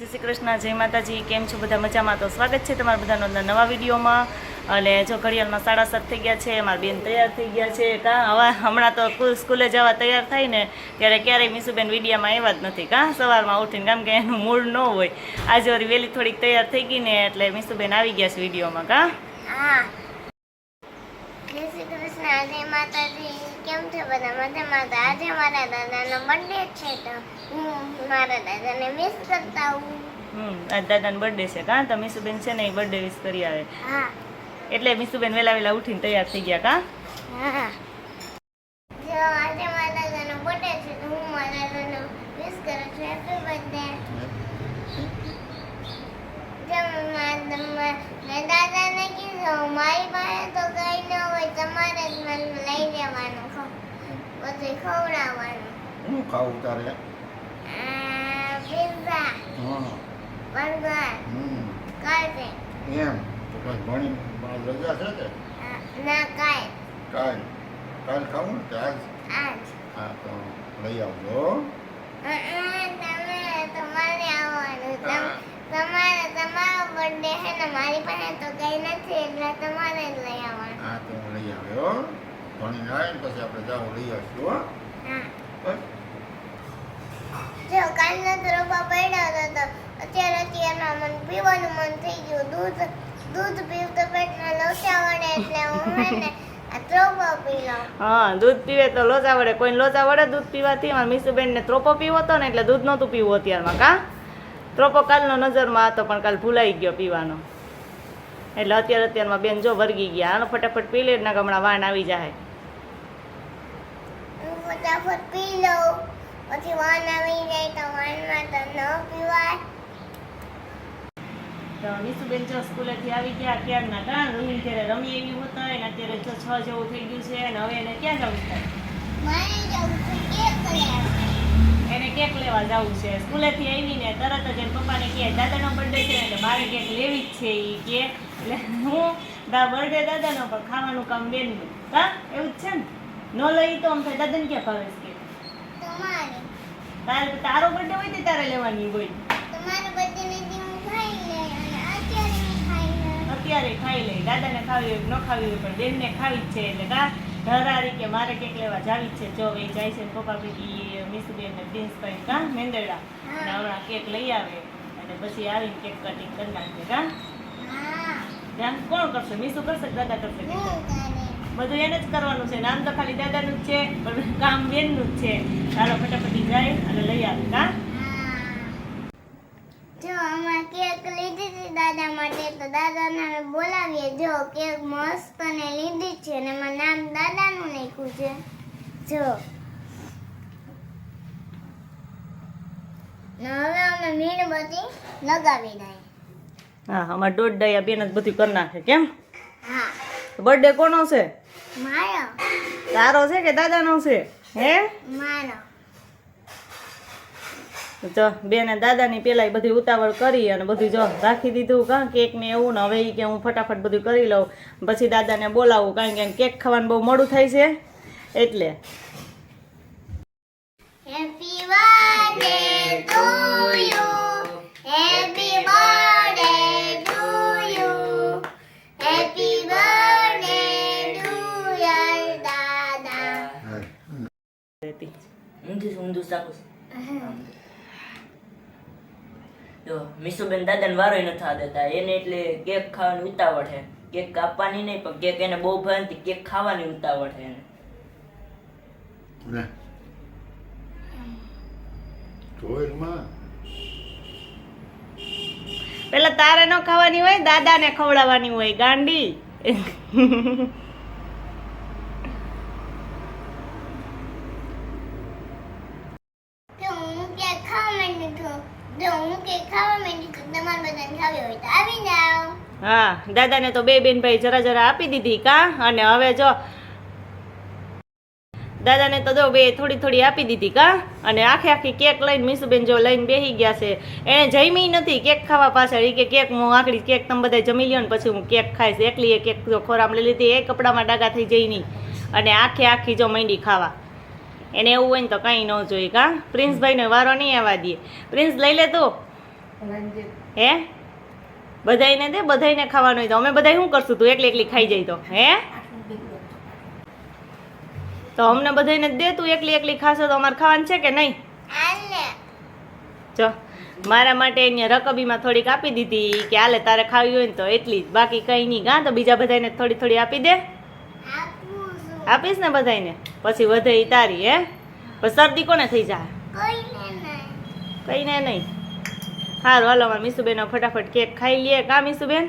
જય શ્રી કૃષ્ણ, જય માતાજી, કેમ છો બધા મજામાં? તો સ્વાગત છે તમારા બધાનો નવા વિડીયોમાં. અને જો ઘડિયાળમાં સાડા સાત થઈ ગયા છે, મારા બેન તૈયાર થઈ ગયા છે. કાં, હવે હમણાં તો સ્કૂલે જવા તૈયાર થાય ને, ત્યારે ક્યારેય મીસુબેન વિડીયામાં આવ્યા જ નથી. કાં, સવારમાં ઉઠીને, કામ કે એનું મૂડ ન હોય. આજે વળી વહેલી થોડીક તૈયાર થઈ ગઈ ને, એટલે મીસુબેન આવી ગયા છે વિડીયોમાં, કાં? જય માતાજી કેમ છે બધા? મજામાં તો આજે મારા દાદાનો બર્થડે છે તો હું મારા દાદાને મિસ કરતા હું હમ આજ દાદાનો બર્થડે છે. કાં? તો મીસુબેન છે ને એ બર્થડે વિશ કરી આવે. હા. એટલે મીસુબેન વેલા વેલા ઉઠીને તૈયાર થઈ ગયા કાં? હા. જો આજે મારા દાદાનો બર્થડે છે તો હું મારા દાદાનો મિસ કરું છું. હેપી બર્થડે જો દાદાને કીધું મારી પાસે તો કઈ ન હોય તમારે જ મને લઈ જવાનું ખ- બધું ખવડાવવાનું હું ખાવું તારે પિઝા બર્ગર હમ એમ તો પછી ભણી રજા છે કે ના કાંઈ કાલ કાલ ખાવું ને કે આજ આજ હા તો લઈ આવજો અ, અ, તમે તમારે આવવાનું તમ- તમારે તમારો બર્થડે છે ને મારી પાસે તો કઈ નથી એટલે તમારે જ લઈ આવવાનું હા તો લઈ આવ્યો ભણીને આવે ને પછી આપણે જાઓ લઈ આવીશું હો. જો કાલના તો પડ્યા હતા તો અત્યારે અત્યારમાં મન પીવાનું મન થઈ ગયું. દૂધ દૂધ પીવતો તો પેટમાં લોચા વળે એટલે હું ને લઉં હા દૂધ પીવે તો લોચા વડે કોઈ લોચા વડે દૂધ પીવાથી? મારા મીસુબેનને ત્રોપો પીવો હતો ને એટલે દૂધ નહોતું પીવું અત્યારમાં કા? ત્રોપો કાલનો નજરમાં હતો પણ કાલ ભૂલાઈ ગયો પીવાનો. એટલે અત્યારે અત્યારમાં બેન જો વર્ગી ગયા. આનો ફટાફટ પી લે ના હમણાં વાન આવી જાય. ફટાફટ પી લઉં. પછી વાન આવી જાય તો વાનમાં તો ન પીવાય. તો મીસુબેન જો સ્કૂલેથી આવી ગયા ક્યારના કા રૂમીન ત્યારે રમી એવી હોતા અત્યારે જો છ જેવું થઈ ગયું છે અને હવે એને ક્યાં જવું છે? મારે જવું છે કેક લેવા. એને કેક લેવા જવું છે. સ્કૂલેથી આવીને તરત જ એના પપ્પાને કહે દાદાનો બર્થડે છે એટલે મારે કેક લેવી જ છે એ કેક. એટલે હું બર્થડે દાદાનો પણ ખાવાનું કામ બેનનું. હા એવું જ છે ને? ન લઈ તો આમ થાય. દાદાને ક્યાં ફાવે છે કે? તમારે. તારે તારો બર્થડે હોય તે તારે લેવાની હોય. તમારો બર્થડે ને દી હું ખાઈ લે અને અત્યારે ખાઈ લે. અત્યારે ખાઈ દાદાને ખાવી હોય ન ખાવી હોય પણ બેનને ખાવી જ છે. એટલે કા ધરારી કે મારે કેક લેવા જાવી છે. જો એ જાય છે પપ્પા ભેગી મિસુબેન ને પ્રિન્સભાઈ કા મેંદરડા. અને હમણાં કેક લઈ આવે. અને પછી આવીને કેક કટિંગ કરી નાખે કા? કોણ કરશે? મીસુ કરશે દાદા કરશે? બધું એને જ કરવાનું છે. નામ તો ખાલી દાદાનું જ છે પણ કામ બેનનું જ છે. ચાલો ફટાફટ જાય અને લઈ આવે કા જો અમે કેક લીધી હતી દાદા માટે તો દાદાને અમે બોલાવીએ. જો કેક મસ્ત ને લીધી છે અને એમાં નામ દાદાનું લખ્યું છે. જો. હવે અમે મીણબત્તી લગાવી દઈએ હા અમારે દોઢ ડાયા બેન જ બધું કરી નાખે કેમ? હા. બર્થડે કોનો છે? મારો. તારો છે કે દાદાનો છે? હે? મારો. જો બેને દાદાની પેલા બધી ઉતાવળ કરી અને બધું જો રાખી દીધું કાં કેક ને એવું ને હવે એ કે હું ફટાફટ બધું કરી લઉં. પછી દાદાને બોલાવું કારણ કે કેક ખાવાનું બહુ મોડું થાય છે. એટલે હેપી બર્થડે છે. જો મીસુબેન દાદાને વારોય નથી થવા દેતા એને એટલે કેક ખાવાની ઉતાવળ છે કેક કાપવાની નહીં પણ કેક એને બહુ ભાવતી કેક ખાવાની ઉતાવળ છે એને. પેલા તારે ન ખાવાની હોય દાદાને ખવડાવવાની હોય ગાંડી કે હું કે ખાવા માંડી છું જો હું કે ખાવા માંડી છું તમારે બધાને ખાવી હોય તો આવી જાઓ હા દાદાને તો બે બેન ભાઈ જરા જરા આપી દીધી કા? અને હવે જો દાદાને તો જો બે થોડી થોડી આપી દીધી કા? અને આખે આખી કેક લઈને મીસુબેન જો લઈને બેસી ગયા છે. એને જમી નથી કેક ખાવા પાછળ. એ કે કેક હું આકડી કેક તમે બધા જમી લ્યો ને પછી હું કેક ખાઈશ. એકલી એ કેક જો ખોરામ લઈ લીધી એ કપડામાં ડાગા થઈ જઈ નહીં અને આખે આખી જો મંડી ખાવા. એને એવું હોય ને તો કંઈ ન જોઈએ કા? પ્રિન્સભાઈને વારો નહીં આવવા દે. પ્રિન્સ લઈ લે તું. હે? બધાયને દે બધાયને ખાવાનું હોય તો. અમે બધાય શું કરશું તું? એકલી એકલી ખાઈ જાય તો. હે? તો અમને બધાયને દે તું એકલી એકલી ખાશો તો અમારે ખાવાનું છે કે નહીં? જો મારા માટે અહીંયા રકબીમાં થોડીક આપી દીધી કે હાલે તારે ખાવી હોય ને તો એટલી જ. બાકી કંઈ નહીં. ગા તો બીજા બધાને થોડી થોડી આપી દે. આપીશ ને બધાયને? પછી વધે તારી હે? પછી શરદી કોને થઈ જાય? કઈને નહીં. સારું હાલો અમારે મીસુબેનો ફટાફટ કેક ખાઈ લઈએ કા મીસુબેન?